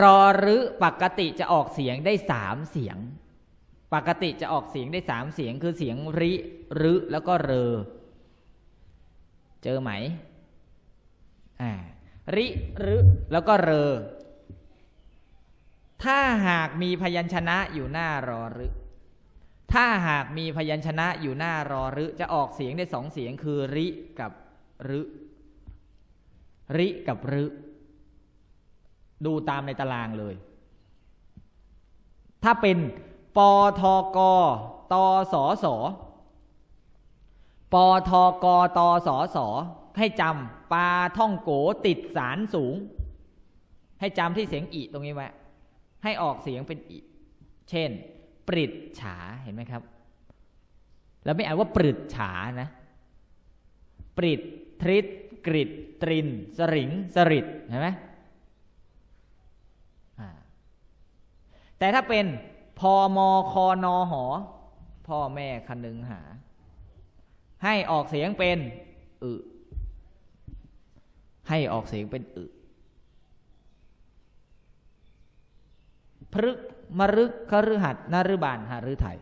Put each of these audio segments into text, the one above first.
รอรึปกติจะออกเสียงได้สามเสียง ปกติจะออกเสียงได้สามเสียงคือเสียงริรึแล้วก็เรอ เจอไหมอ่าริรึแล้วก็เรอ ถ้าหากมีพยัญชนะอยู่หน้ารอรึถ้าหากมีพยัญชนะอยู่หน้ารอรึจะออกเสียงได้สองเสียงคือริกับรึริกับรึ ดูตามในตารางเลย ถ้าเป็นปทกตสสปทกตสสให้จำปลาท่องโกติดสารสูง ให้จำที่เสียงอีตรงนี้ไว้ให้ออกเสียงเป็นอีเช่น ปริดฉาเห็นไหมครับ แล้วไม่อ่านว่าปริดฉานะ ปริดทริดกริดตริน สริง สริดเห็นไหมอ่า แต่ถ้าเป็นพอมอคอนอหอ พ่อแม่คนึงหา ให้ออกเสียงเป็นอึให้ออกเสียงเป็นอึพฤกมรึกคฤหัสนฤบาลหฤทัย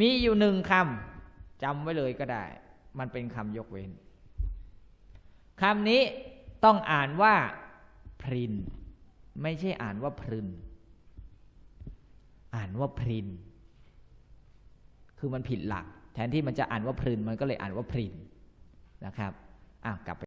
มีอยู่หนึ่งคำจำไว้เลยก็ได้ มันเป็นคำยกเว้นคำนี้ต้องอ่านว่าพริน ไม่ใช่อ่านว่าพรึน อ่านว่าพริน คือมันผิดหลัก แทนที่มันจะอ่านว่าพรินมันก็เลยอ่านว่าพรินนะครับอ้าวกลับไป